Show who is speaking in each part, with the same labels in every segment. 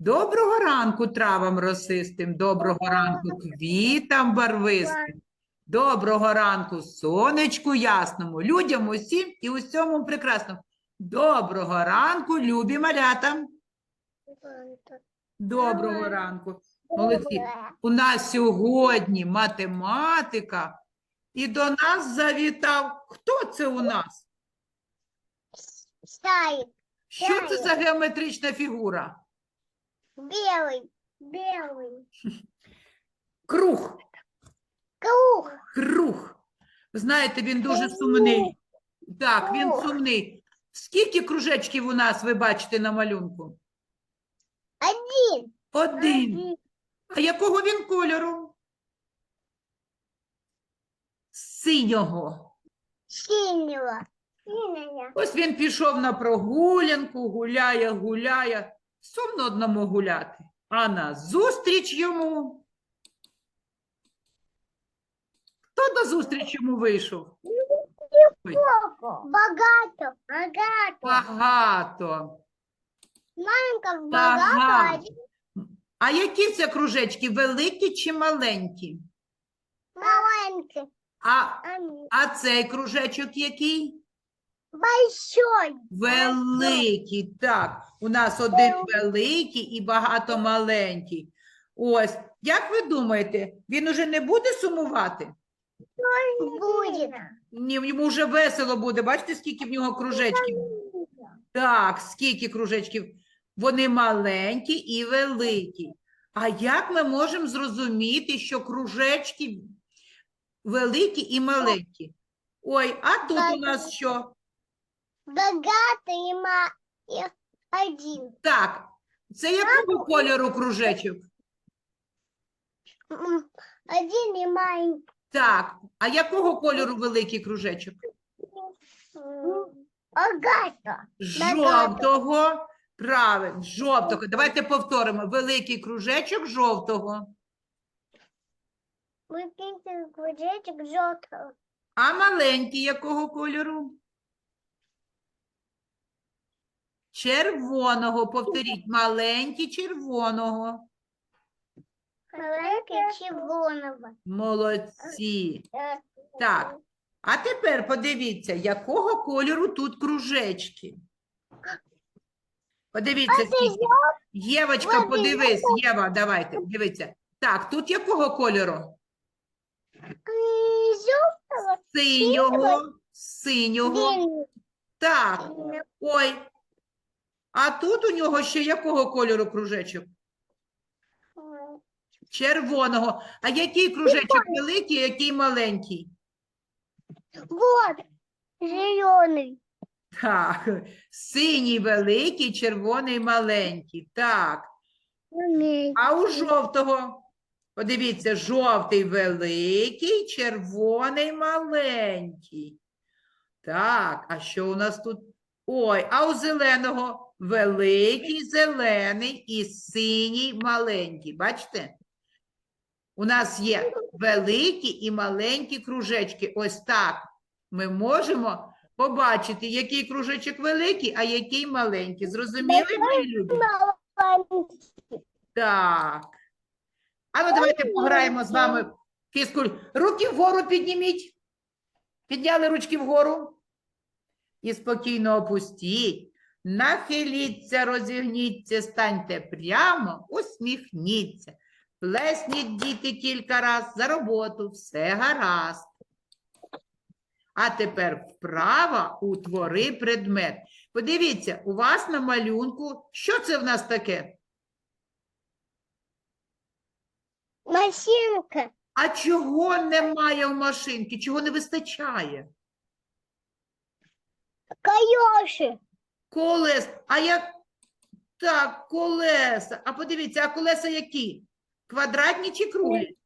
Speaker 1: Доброго ранку травам росистим, доброго ранку квітам барвистим, доброго ранку сонечку ясному, людям усім і усьому прекрасному. Доброго ранку, любі малята. Доброго ранку. Молодці. У нас сьогодні математика, і до нас завітав. Хто це у нас? Що це за геометрична фігура?
Speaker 2: Белый. Белый.
Speaker 1: Круг.
Speaker 2: Круг.
Speaker 1: Круг. Знаєте, він дуже сумний. Так, він
Speaker 2: Круг.
Speaker 1: сумний. Скільки кружечків у нас ви бачите на малюнку?
Speaker 2: Один.
Speaker 1: Один. А якого він кольору? Синього.
Speaker 2: Синего. Синего.
Speaker 1: Ось він пішов на прогулянку, гуляє, гуляє. Сумно одному гуляти. А назустріч йому. Хто назустріч йому вийшов? Ой, багато.
Speaker 2: Маленько богато.
Speaker 1: Ага.
Speaker 2: один
Speaker 1: А які це кружечки? Великі чи маленькі?
Speaker 2: Маленький.
Speaker 1: А,
Speaker 2: а
Speaker 1: а цей кружечок який?
Speaker 2: Большой.
Speaker 1: Великий. Так, у нас один великий і багато маленький. Ось, як ви думаєте, він уже не буде сумувати?
Speaker 2: Будет.
Speaker 1: Ні, йому вже весело буде. Бачите, скільки в нього кружечків? Так, скільки кружечків? Вони маленькі і великі. А як ми можемо зрозуміти, що кружечки великі і маленькі? Ой, а тут у нас що?
Speaker 2: Богатый и ма... один.
Speaker 1: Так, це якого кольору кружечок?
Speaker 2: М, Один и маленький.
Speaker 1: Так, а якого кольору великий кружечок?
Speaker 2: М, Богато.
Speaker 1: Жовтого. Правильно, жовтого. Давайте повторимо. Великий кружечок жовтого.
Speaker 2: Выпейте кружечек желтого.
Speaker 1: А маленький якого кольору? Червоного. Повторіть. Маленький червоного.
Speaker 2: Маленький червоного.
Speaker 1: Молодці. Так. А тепер подивіться, якого кольору тут кружечки. Подивіться, скільки. Євочка, подивись, Єва, давайте, дивіться. Так, тут якого кольору? Синього, синього. Так, ой. А тут у нього ще якого кольору кружечок? Червоного. А який кружечок великий, який маленький?
Speaker 2: Вот. Зеленый.
Speaker 1: Так, синій великий, червоний маленький. Так. А у жовтого? Подивіться, жовтий великий, червоний маленький. Так, а що у нас тут? Ой, а у зеленого великий, зелений і синій маленький. Бачите? У нас є великі і маленькі кружечки. Ось так ми можемо побачити, який кружечок великий, а який маленький. Зрозуміли, мої любі? Так. А ну давайте пограємо з вами фізкуль. Руки вгору підніміть. Підняли ручки вгору. І спокійно опустіть. Нахиліться, розігніться, станьте прямо, усміхніться. Плесніть діти кілька раз за роботу, все гаразд. А тепер вправо утвори предмет. Подивіться, у вас на малюнку, що це в нас таке?
Speaker 2: Машинка.
Speaker 1: А чого немає у машинки? Чого не вистачає?
Speaker 2: Кайоши.
Speaker 1: Колес. А як так, колеса. А подивіться, а колеса які? Квадратні чи круглі?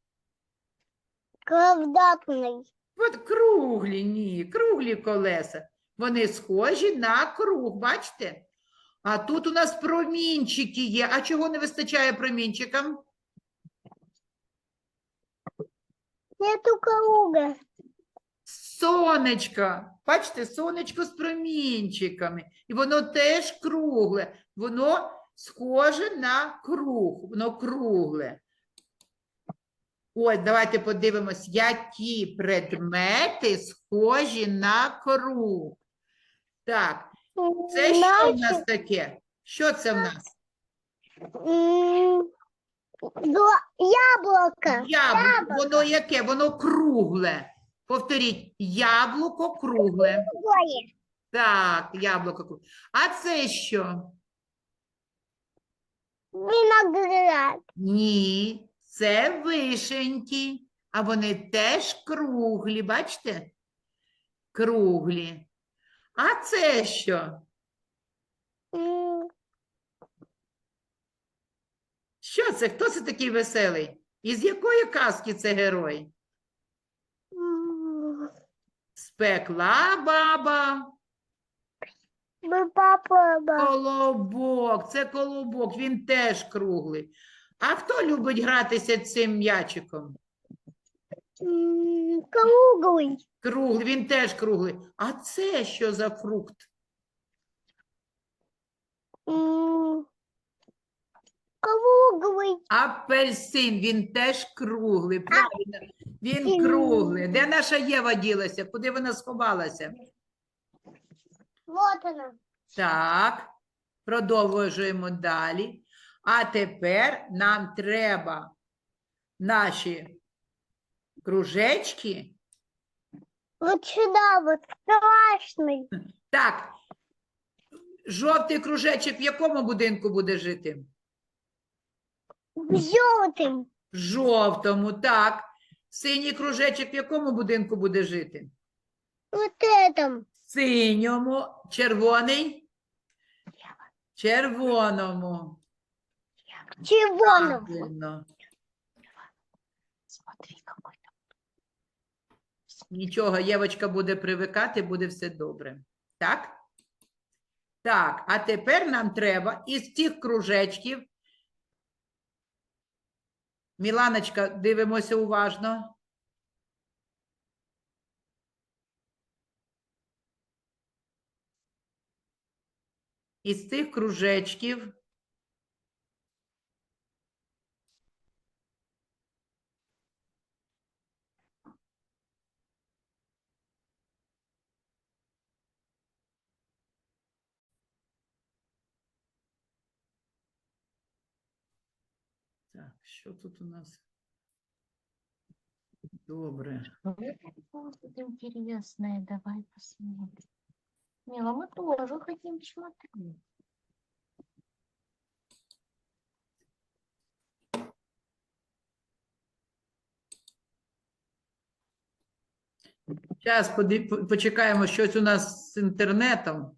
Speaker 2: Квадратный.
Speaker 1: От круглі, ні, круглі колеса. Вони схожі на круг, бачите? А тут у нас промінчики є. А чого не вистачає промінчикам?
Speaker 2: Нету круга.
Speaker 1: Сонечка. Бачите, сонечко з промінчиками. І воно теж кругле. Воно схоже на круг, воно кругле. Ось, давайте подивимось, які предмети схожі на круг. Так, це що в нас таке? Що це в нас?
Speaker 2: Яблоко.
Speaker 1: Яблуко. Воно яке? Воно кругле. Повторіть, яблуко кругле. Так, яблуко кругле. А це що?
Speaker 2: Виноград.
Speaker 1: Ні, це вишеньки, а вони теж круглі, бачите? Круглі. А це що? Що це? Хто це такий веселий? Із якої казки це герой?
Speaker 2: м,
Speaker 1: Спекла баба,
Speaker 2: Мы папа. ба-
Speaker 1: колобок. Це колобок, він теж круглий. А хто любить гратися цим м'ячиком?
Speaker 2: м, Круглый.
Speaker 1: Круглий, він теж круглий. А це що за фрукт?
Speaker 2: М, Круглый.
Speaker 1: Апельсин, він теж круглий, правильно. Він круглий. Де наша Єва ділася? Куди вона сховалася?
Speaker 2: Вот она.
Speaker 1: Так, продовжуємо далі. А тепер нам треба наші кружечки.
Speaker 2: Вот сюда вот. Страшный.
Speaker 1: Так, жовтий кружечок в якому будинку буде жити?
Speaker 2: Желтым.
Speaker 1: В жовтому, так. Синій кружечок в якому будинку буде жити?
Speaker 2: Вот этом.
Speaker 1: Синьому, червоний? Червоному.
Speaker 2: Червоным.
Speaker 1: Правильно.
Speaker 3: Смотри, какой там.
Speaker 1: Нічого, Євочка буде привикати, буде все добре. Так? Так, а тепер нам треба із цих кружечків. Міланочка, дивимося уважно. Із цих кружечків Так, що тут у нас? Добре.
Speaker 3: Вот интересное, давай посмотрим. Мила, мы тоже хотим смотреть.
Speaker 1: Зараз почекаємо щось у нас з інтернетом.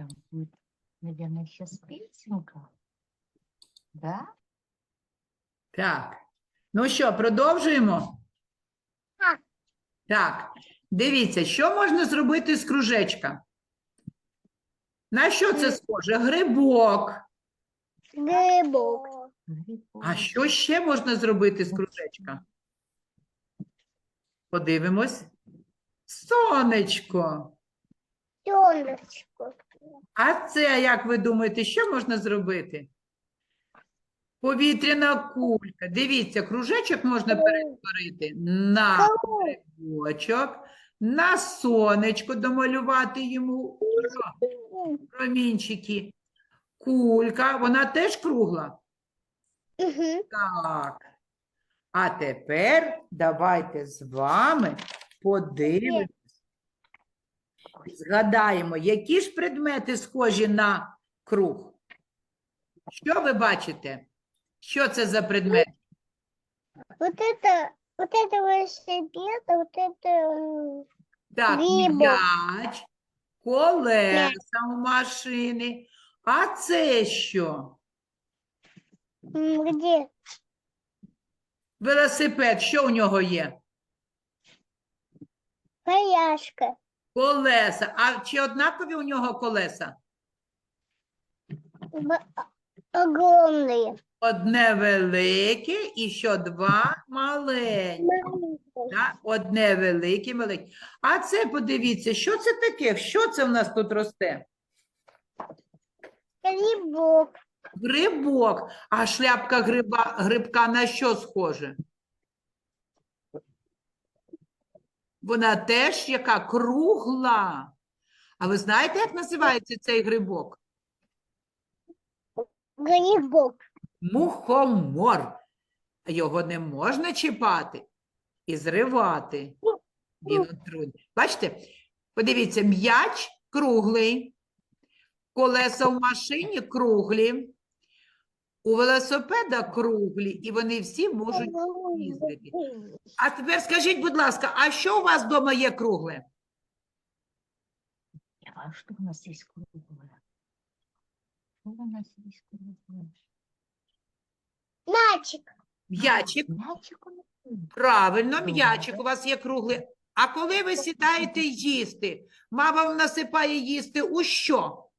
Speaker 3: Там будет, наверное, сейчас песенка. Да?
Speaker 1: Так. Ну що, продовжуємо?
Speaker 2: Так.
Speaker 1: Так. Дивіться, що можна зробити з кружечка? На що це схоже? Грибок.
Speaker 2: Грибок.
Speaker 1: А що ще можна зробити з кружечка? Подивимось. Сонечко.
Speaker 2: Сонечко.
Speaker 1: А це, як ви думаєте, що можна зробити? Повітряна кулька. Дивіться, кружечок можна перетворити на грибочок, на сонечко домалювати йому про- промінчики. Кулька, вона теж кругла.
Speaker 2: Угу.
Speaker 1: Так. А тепер давайте з вами подивимось. Згадаємо, які ж предмети схожі на круг? Що ви бачите? Що це за предмет?
Speaker 2: Вот это, вот это велосипед, а вот это м,
Speaker 1: Так,
Speaker 2: Грибок.
Speaker 1: м'яч, колеса у машини. А це що?
Speaker 2: м, где?
Speaker 1: Велосипед, що у нього є?
Speaker 2: Коляшка.
Speaker 1: Колеса. А чи однакові у нього колеса?
Speaker 2: Б- Огромные.
Speaker 1: Одне велике і що два маленькі. Да? Одне велике, маленьке. А це подивіться, що це таке? Що це в нас тут росте?
Speaker 2: Грибок.
Speaker 1: Грибок. А шляпка гриба, грибка на що схоже? Вона теж яка кругла. А ви знаєте, як називається цей грибок?
Speaker 2: Грибок.
Speaker 1: Мухомор. Його не можна чіпати і зривати. Він отруйний. Бачите? Подивіться, м'яч круглий, колеса в машині круглі, у велосипеда круглі, і вони всі можуть їздити. А тепер скажіть, будь ласка, а що у вас вдома є кругле?
Speaker 3: А что у нас есть круглое? Что у нас есть круглое?
Speaker 2: Мячик.
Speaker 1: М'ячик.
Speaker 3: Мячик у нас.
Speaker 1: Правильно, м'ячик у вас є круглий. А коли ви сідаєте їсти, мама вам насипає їсти у що?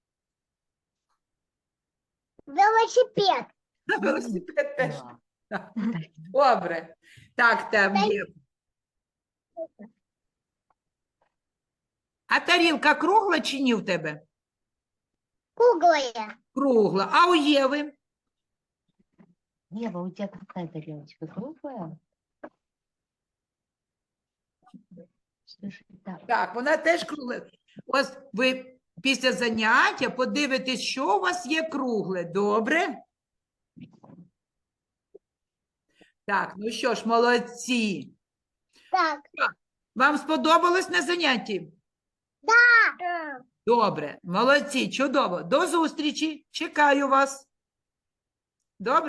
Speaker 2: Велосипед.
Speaker 1: На велосипед теж.
Speaker 3: Да.
Speaker 1: Добре. Так, там
Speaker 2: Та
Speaker 1: є. А тарілка кругла чи ні в тебе?
Speaker 2: Круглая.
Speaker 1: Кругла. А у Єви?
Speaker 3: Ева, у тебя какая тарелочка круглая? Слушай, так,
Speaker 1: Так, вона теж кругла. Ось ви після заняття подивитесь, що у вас є кругле. Добре? Так, ну що ж, молодці.
Speaker 2: Так.
Speaker 1: Вам сподобалось на занятті?
Speaker 2: Да.
Speaker 1: Добре, молодці, чудово. До зустрічі. Чекаю вас. Добре?